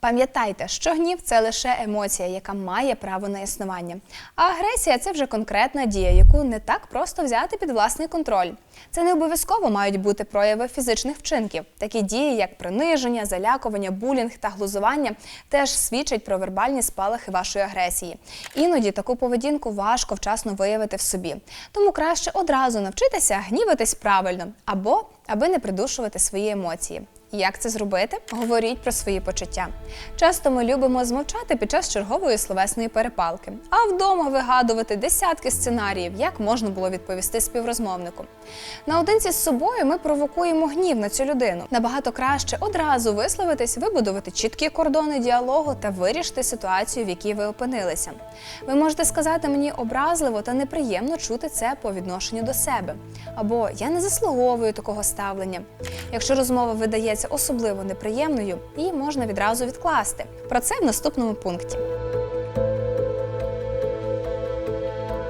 Пам'ятайте, що гнів це лише емоція, яка має право на існування. А агресія це вже конкретна дія, яку не так просто взяти під власний контроль. Це не обов'язково мають бути прояви фізичних вчинків. Такі дії, як приниження, залякування, булінг та глузування, теж свідчать про вербальні спалахи вашої агресії. Іноді таку поведінку важко вчасно виявити в собі. Тому краще одразу навчитися гніватись правильно або аби не придушувати свої емоції. Як це зробити? Говоріть про свої почуття. Часто ми любимо змовчати під час чергової словесної перепалки, а вдома вигадувати десятки сценаріїв, як можна було відповісти співрозмовнику. Наодинці з собою ми провокуємо гнів на цю людину. Набагато краще одразу висловитись, вибудувати чіткі кордони діалогу та вирішити ситуацію, в якій ви опинилися. Ви можете сказати мені образливо та неприємно чути це по відношенню до себе, або я не заслуговую такого ставлення. Якщо розмова видається особливо неприємною, її можна відразу відкласти. Про це в наступному пункті.